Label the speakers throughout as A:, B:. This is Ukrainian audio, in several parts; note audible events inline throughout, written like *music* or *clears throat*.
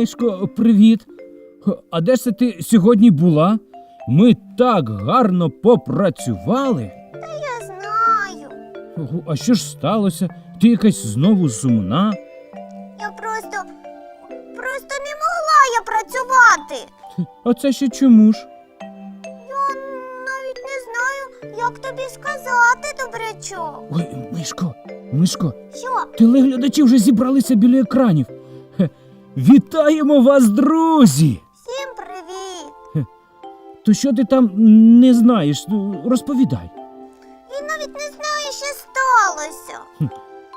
A: Мишко, привіт. А де ж це ти сьогодні була? Ми так гарно попрацювали.
B: Та Я знаю.
A: Ого, А що ж сталося? Ти якась знову сумна?
B: Я просто. Просто не могла я працювати.
A: А це ще чому ж?
B: Я навіть не знаю, як тобі сказати, добрячок.
A: Ой, Мишко, Мишко,
B: Що?
A: телеглядачі вже зібралися біля екранів. Вітаємо вас, друзі!
B: Всім привіт!
A: То що ти там не знаєш? Ну, Розповідай.
B: Він навіть не знає, що сталося.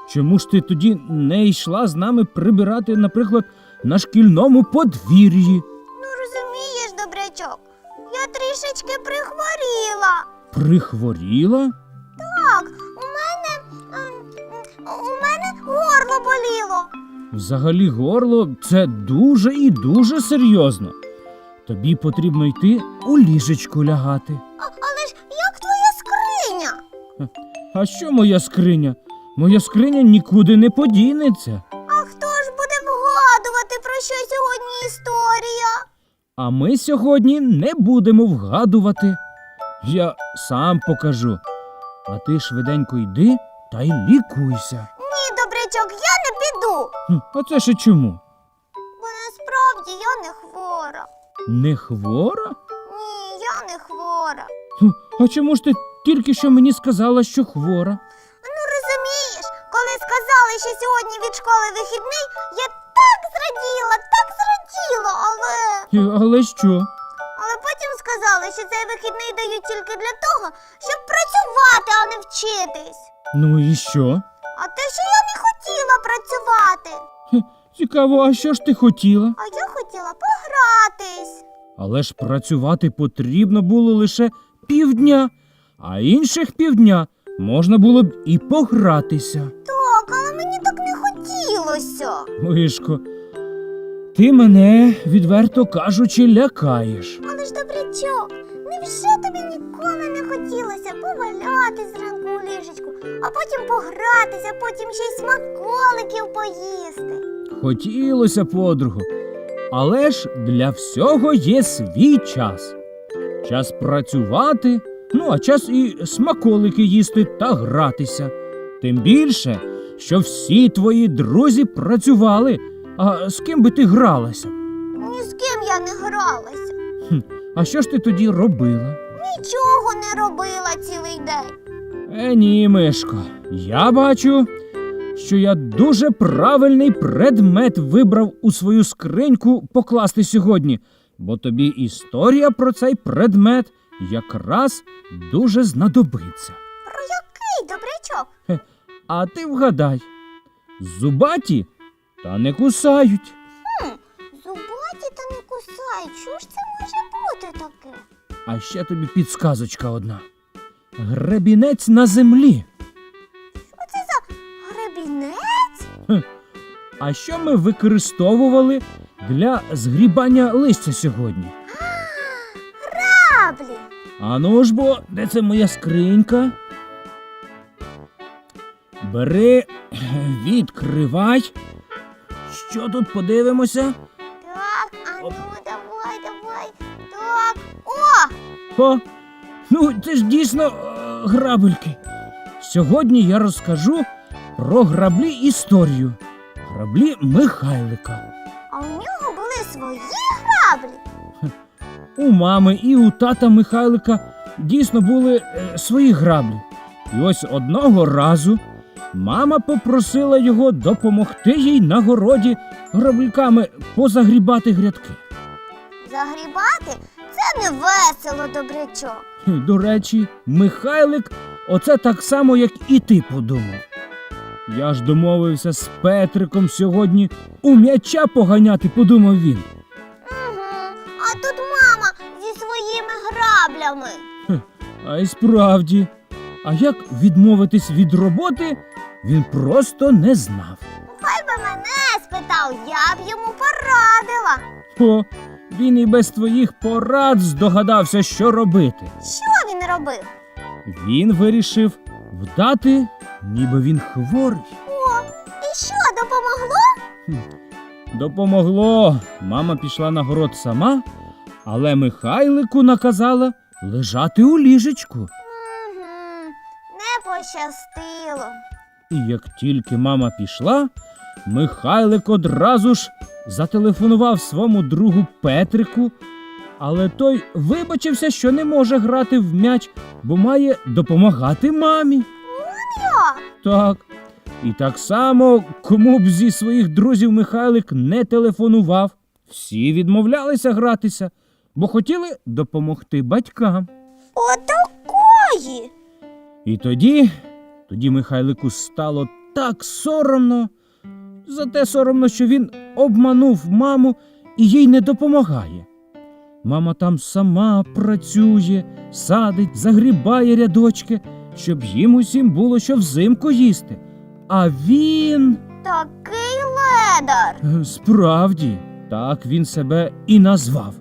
A: Чому ж ти тоді не йшла з нами прибирати, наприклад, на шкільному подвір'ї?
B: Ну розумієш, добрячок, я трішечки прихворіла.
A: Прихворіла?
B: Так, у мене. ем, у мене горло боліло.
A: Взагалі горло це дуже і дуже серйозно. Тобі потрібно йти у ліжечку лягати.
B: А, але ж як твоя скриня?
A: А що моя скриня? Моя скриня нікуди не подінеться.
B: А хто ж буде вгадувати, про що сьогодні історія?
A: А ми сьогодні не будемо вгадувати. Я сам покажу. А ти швиденько йди та й лікуйся.
B: Ні, добрячок, я не піду,
A: Хм, А це ще чому?
B: бо насправді я не хвора.
A: Не хвора?
B: Ні, я не хвора.
A: Хм, А чому ж ти тільки що мені сказала, що хвора?
B: Ну розумієш, коли сказали, що сьогодні від школи вихідний, я так зраділа, так зраділа, але.
A: Е, Але що?
B: Але потім сказали, що цей вихідний дають тільки для того, щоб працювати, а не вчитись.
A: Ну і що?
B: А те, що я не хотіла працювати,
A: Хе, Цікаво, а що ж ти хотіла?
B: а я хотіла погратись.
A: Але ж працювати потрібно було лише півдня, а інших півдня можна було б і погратися.
B: Так, але мені так не хотілося.
A: Мишко, ти мене, відверто кажучи, лякаєш.
B: Але ж добрячок, невже тобі ніколи не хотілося повалятись зранку у ліжечку, а потім погратися, потім ще й смаколиків поїсти.
A: Хотілося, подругу. Але ж для всього є свій час. Час працювати, ну а час і смаколики їсти та гратися. Тим більше, що всі твої друзі працювали. А з ким би ти гралася?
B: Ні з ким я не гралася,
A: А що ж ти тоді робила?
B: нічого не робила цілий день.
A: Е, ні, Мишко, я бачу, що я дуже правильний предмет вибрав у свою скриньку покласти сьогодні, бо тобі історія про цей предмет якраз дуже знадобиться.
B: Про який добрячок?
A: А ти вгадай, зубаті та не кусають.
B: Зубаті та не кусають. Що ж це бути таке?
A: А ще тобі підсказочка одна. Гребінець на землі.
B: Що це за гребінець?
A: А що ми використовували для згрібання листя сьогодні?
B: Граблі.
A: А ну ж бо, де це моя скринька? Бери, *clears throat* відкривай. Що тут подивимося?
B: Так, а ну. О!
A: О, ну це ж дійсно е, грабельки. Сьогодні я розкажу про граблі історію. Граблі Михайлика.
B: А у нього були свої граблі.
A: У мами і у тата Михайлика дійсно були е, свої граблі. І ось одного разу мама попросила його допомогти їй на городі грабльками позагрібати грядки.
B: Загрібати не весело, добрячок.
A: До речі, Михайлик оце так само, як і ти подумав. Я ж домовився з Петриком сьогодні у м'яча поганяти, подумав він.
B: Угу. А тут мама зі своїми граблями.
A: А й справді, а як відмовитись від роботи, він просто не знав.
B: Хай би мене спитав, я б йому порадила.
A: О, він і без твоїх порад здогадався, що робити.
B: Що він робив?
A: Він вирішив вдати, ніби він хворий.
B: О, і що допомогло?
A: Допомогло. Мама пішла на город сама, але Михайлику наказала лежати у ліжечку.
B: Угу. Не пощастило.
A: І як тільки мама пішла, Михайлик одразу ж зателефонував своєму другу Петрику, але той вибачився, що не може грати в м'яч, бо має допомагати мамі. Так. І так само, кому б зі своїх друзів Михайлик не телефонував, всі відмовлялися гратися, бо хотіли допомогти батькам.
B: Отакої.
A: І тоді, тоді Михайлику стало так соромно. Зате соромно, що він обманув маму і їй не допомагає. Мама там сама працює, садить, загрібає рядочки, щоб їм усім було що взимку їсти. А він.
B: Такий ледар.
A: Е, Справді, так він себе і назвав.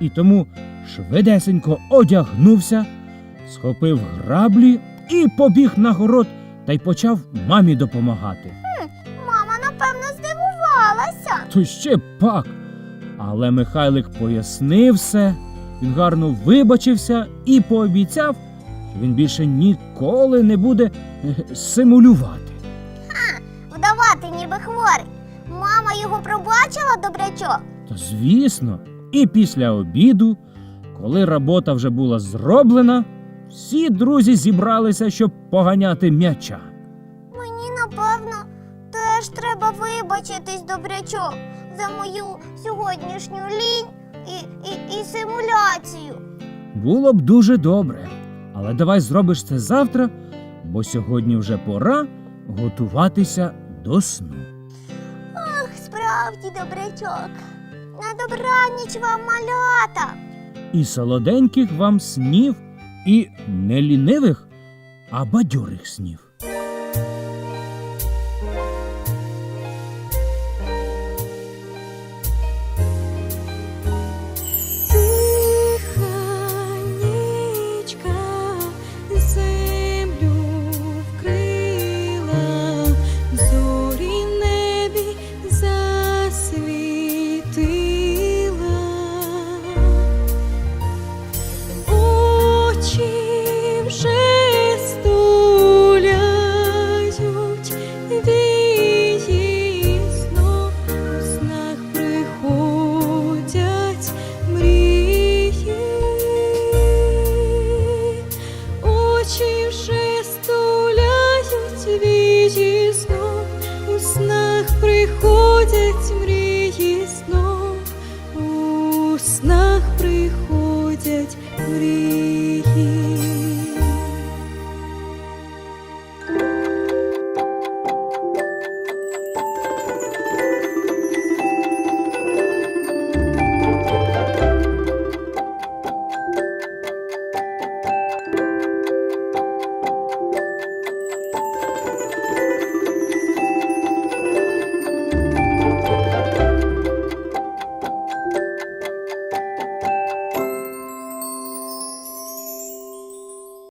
A: І тому швидесенько одягнувся, схопив граблі і побіг на город та й почав мамі допомагати.
B: Здивувалася.
A: То ще пак. Але Михайлик пояснив все, він гарно вибачився і пообіцяв, що він більше ніколи не буде е, симулювати.
B: Вдавати ніби хворий. Мама його пробачила, добрячок.
A: Та звісно, і після обіду, коли робота вже була зроблена, всі друзі зібралися, щоб поганяти м'яча.
B: Мені, напевно, теж треба вибачитись, добрячок, за мою сьогоднішню лінь і, і, і симуляцію.
A: Було б дуже добре. Але давай зробиш це завтра, бо сьогодні вже пора готуватися до сну.
B: Ах, справді, добрячок. На добраніч вам малята.
A: І солоденьких вам снів, і не лінивих, а бадьорих снів.